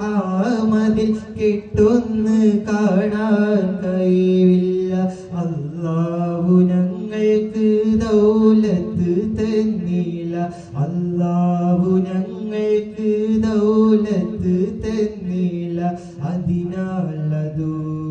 നേരിട്ടൊന്ന് കാണാൻ കഴിവില്ല. അല്ലാഹു ഞങ്ങൾക്ക് ദൗലത്ത് തന്നില്ല. അല്ലാഹു ഞങ്ങൾക്ക് ദൗലത്ത് തന്നില്ല. അതിനാൽ അതുവരെ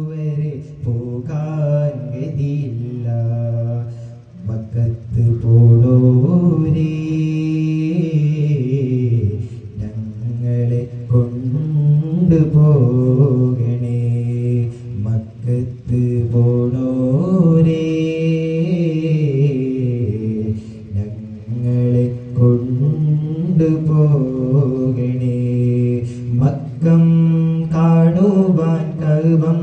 മക്കത്ത് പോണോരേ ഞങ്ങളെ കൊണ്ടുപോകണേ. മക്കം കാണുവാൻ കൽവം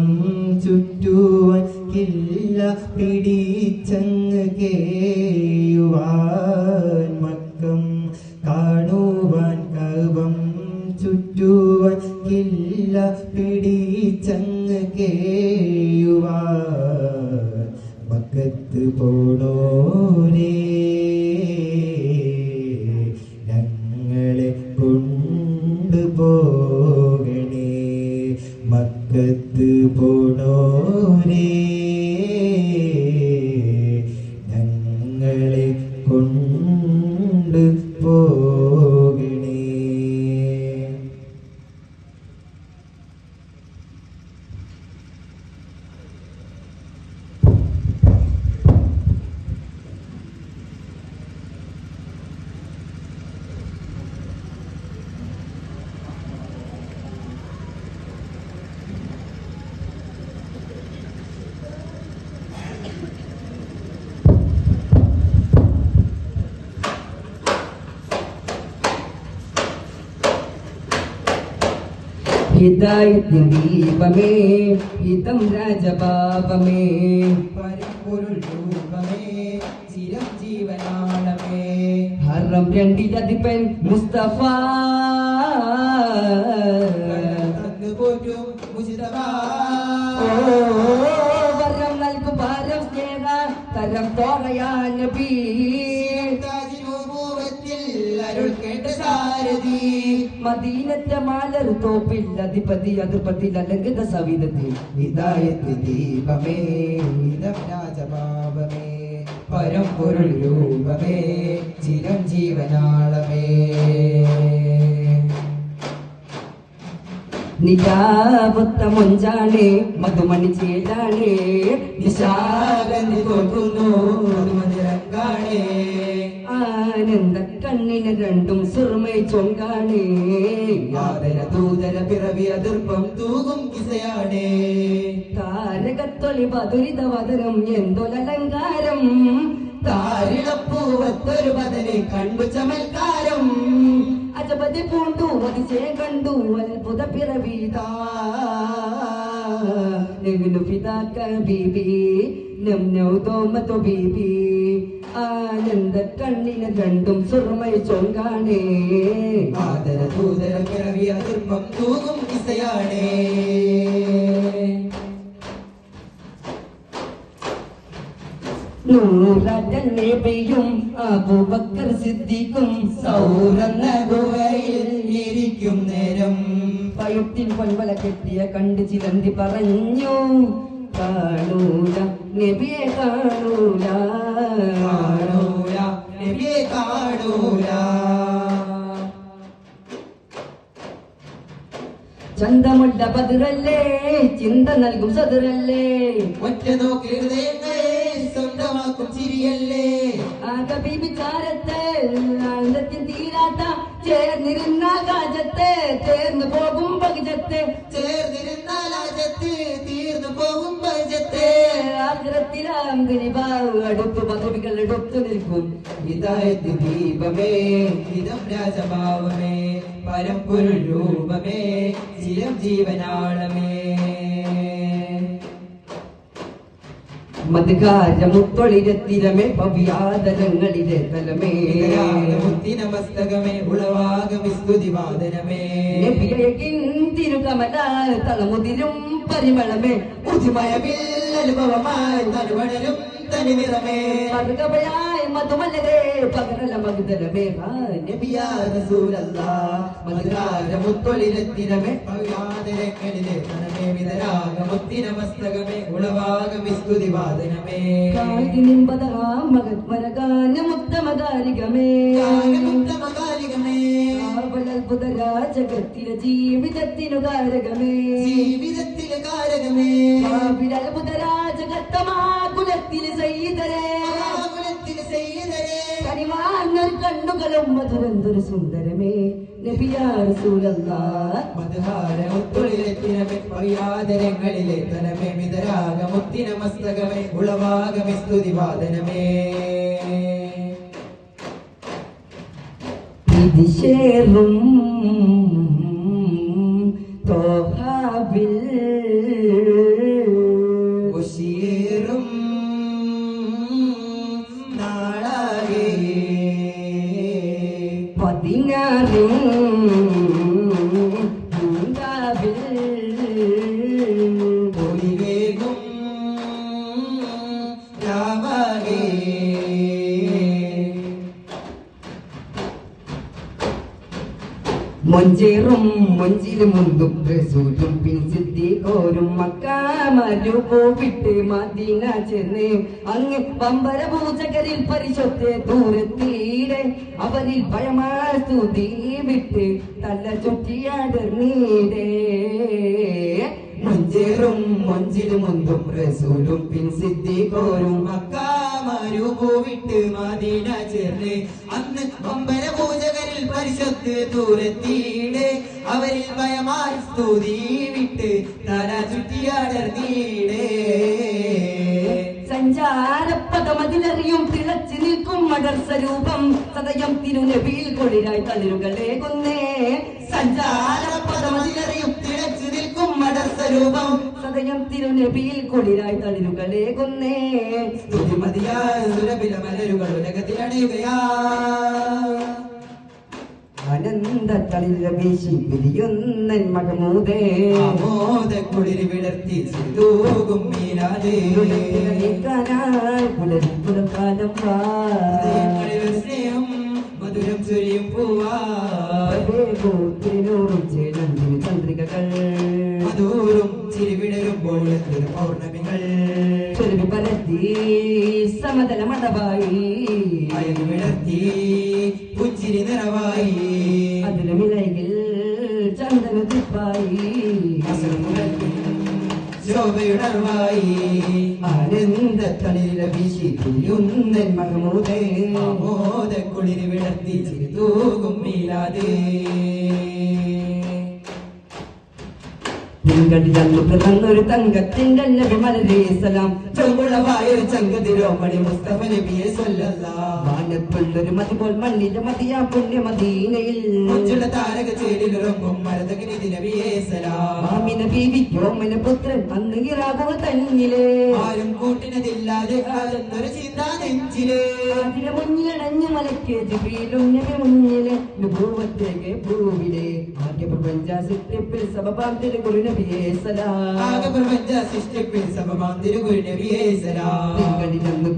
ചുറ്റുവാൻ കില്ല പിടിച്ചങ്ങ് കേയുവാൻ. മക്കം കാണുവാൻ കൽവം ചുറ്റുവാൻ കില്ല പിടിച്ചങ്ങ് കേയുവാൻ പോണോരേ ഞങ്ങളെ കൊണ്ടുപോകണേ. മക്കത്ത് പോണോരേ ഞങ്ങളെ കൊണ്ട് ഹിദായത്തിൻ ദീപമേ ഹിതം രാജപാപമേ. പരിപ്പൊരുൾ രൂപമേ ചിരം ജീവനാണമേ ഹറം രണ്ടിലധിപൻ മുസ്തഫ. മദീനത്തെ മാലർ തോപ്പിൽ അധിപതി അധിപതി അലങ്കത സവിധത്തിൽ. ഇതായത്തി ദീപമേ ഇതം പരം പരമ്പൊരുൾ രൂപമേ ചിരം ജീവനാളമേ നിജാവത്ത മൊഞ്ചാണേ മധുമണി ചേലാണേ നിശാഗന്ധി തോൽക്കുന്നു മധുരങ്കാണേ ആനന്ദ കണ്ണിന് രണ്ടും സുർമൈ ചൊങ്കാണേ. യാതന ദൂതര പിറവി അതിർപ്പം തൂകും കിസയാണേ. താരകത്തൊളി പതുരിത വതനം എന്തൊലങ്കാരം താരിളപ്പൂവത്തൊരു പതനെ കണ്ടു ചമൽക്കാരം. അജപതി പൂണ്ടു അതിശയം കണ്ടു അത്ഭുത പിറവിതാ നെവിനു പിതാക്ക ബീബി തൊ ബീബി. ആനന്ദ കണ്ണിന് രണ്ടും സുർമൈ ചൊങ്കാണേ. ആദര ഭൂതര പിറവിയ ദുർമ്മം തൂങ്ങും ഇസയാണേ നൂറജൻ പെയ്യും അബൂബക്കർ സിദ്ദീഖും സൗരന്ന ഗുഹയിൽ ഇരിക്കും നേരം. പയുത്തിൻ പൊൻവല കെട്ടിയ കണ്ട് ചിലന്തി പറഞ്ഞു. കാണൂല നബിയെ കാണൂല. കാണൂല നബിയെ കാണൂല. ചന്തമുള്ള ബദറല്ലേ ചിന്ത നൽകും സദറല്ലേ ഒറ്റ നോക്കി ഹൃദയങ്ങളെ സ്വന്തമാക്കും ചിരിയല്ലേ. ആകെ ബീബിച്ചാരത്തെ ആനന്ദത്തിൻ തീരാത്ത ചേർന്നിരുന്ന രാജത്തെ ചേർന്ന് പോകും പകുജത്തെ ചേർന്നിരുന്ന പരിചത്തെ അടുപ്പ് പദവികൾ എടുത്തു നിൽക്കും. ഹിദായത്ത് ദീപമേ ഹിതം രാജഭാവമേ പരമ്പൊരുൾ രൂപമേ ചിരം ജീവനാളമേ. മധുകാരമുത്തൊളിരത്തിരമേ പവ്യാദരങ്ങളിലെ തലമേ. നമസ്തകമേ മസ്തകമേ ഉളവാകം സ്തുതി വാദനമേ തിരുകമല തലമുതിരും പരിമളമേ ഉചിമയമിൽ അനുഭവമായി തനുവണരും തനിനിറമേ മധുമലരെ പകരല ആ നബിയാ റസൂലല്ലാ മധുരാര മുത്തൊളിരത്തിനമേ പൗരാതരങ്ങളിലെ തനമേ വിതരാഗ മുത്തിന മസ്തകമേ ഉളവാക വിസ്തുതി വാദനമേ കാലിനിമ്പതകാ മകത്മരഗാന മുക്തമകാലികമേ മുക്തമകാലികമേ ആവലത്ഭുതരാ ജഗത്തിലെ ജീവിതത്തിനു കാരകമേ ജീവിതത്തിലെ കാരകമേ ആവിലത്ഭുതരാ ജഗത്തമാ കുലത്തിലെ സൈതരേ. ചെയ്തരേ കണ്ണുകളും മധുരന്തൊരു സുന്ദരമേ. പൗരാതരങ്ങളിലെ തനമേ വിതരാഗ മുത്തിന മസ്തകമേ. ഉളവാക വിസ്തുതി വാദനമേ ഇതിശേറും തോഹാവിൽ മൊഞ്ചേറും മൊഞ്ചിലും മുന്തും റസൂലും പിൻ സിദ്ദീഖോരും മക്കാമരു പോവിട്ട് മദീന ചെന്ന് അങ്ങ് പമ്പര പൂജകരിൽ പരിശുദ്ധ ദൂരത്തീരെ അവരിൽ പഴമാ സ്തുതി വിട്ട് തല ചുറ്റിയാടർന്നീടേ മഞ്ചേറും മഞ്ചിലും മുന്തും റസൂലും പിൻ സിദ്ദീഖോരും മക്കാമരു പോവിട്ട് മദീന ചേർന്ന്. അന്ന് അമ്പല പൂജകരിൽ പരിശുദ്ധ ദൂരത്തീടെ അവരിൽ ഭയമായി സ്തുതി വിട്ട് തല ചുറ്റിയാടർന്നീടേ സഞ്ചാരപ്പദമതിലറിയും തിളച്ചു മടർ സ്വരൂപം സദയം തിരുനബിയിൽ കൊളിരായി തളിരുകളെ കൊന്നേ. സഞ്ചാരപദമതിലറിയും തിളച്ചു നിൽക്കും മടർസ്വരൂപം സദയം തിരുനബിയിൽ കൊളിരായി തളിരുകളെ കൊന്നേ. സ്തുതിമതിയായ സുരബില മലരുകൾ ഉലകത്തിലണയുകയാ. അനന്ത രമേശി പിരിയൊന്നൻ മകമൂതേ. ആമോദക്കുളിരി വിടർത്തി സിന്ദൂകും മീനാദേ. പുലരി പുലക്കാലം സ്നേഹം മധുരം ചൊരിയും പൂവാ. തിരുനൂറും ചേലന്തിന് ചന്ദ്രികകൾ മധൂരും ചിരിവിടരുമ്പോൾ പൗർണമികൾ. ചൊരുവി പരത്തി സമതല മടവായി വിടർത്തി നിറവായി. അതിന് വിലയിൽ ചന്ദന തിപ്പായി. ശോഭയുണർവായി ആനന്ദ തളിരില വീശി തുള്ളുന്നൻ മകമൂതേ ആമോദക്കുളിരി വിടർത്തി ചിരിതൂകും മീലാതേ തിങ്കളിലന്നു പിറന്നൊരു തങ്കത്തിന്റെ നബിമലരേ സലാം. ചൊങ്കുളവായൊരു ചങ്കതിരോമണി മുസ്തഫ നബിയെ വാനത്തുള്ളൊരു മതി പോൽ മണ്ണിന്റെ മതിയാ പുണ്യ മദീനയിൽ. മുഞ്ചുള്ള താരക ചേരിലുറങ്ങും മരതകിനി നബിയെ സലാം. മാമിന ബീവിക്കോമന പുത്രൻ അന്ന് ഇറാകുക തന്നിലേ. ആരും കൂട്ടിനതില്ലാതെ ആരെന്നൊരു ചിന്ത നെഞ്ചിലേ. അതിലെ മുന്നിലടഞ്ഞു മലക്കേ ജിബിയിലും നബി മുന്നിലെ. ഭൂവത്തേക്ക് ഭൂവിലെ. ആദ്യ പ്രപഞ്ച സിട്ടിപ്പിൽ സഭപാം തിരുകുരു നബിയേ സലാം ആകെ പ്രപഞ്ച സൃഷ്ടിപ്പിൽ സമമാം തിരുഗുരു നബിയെ സലാം തിങ്കളിലന്നു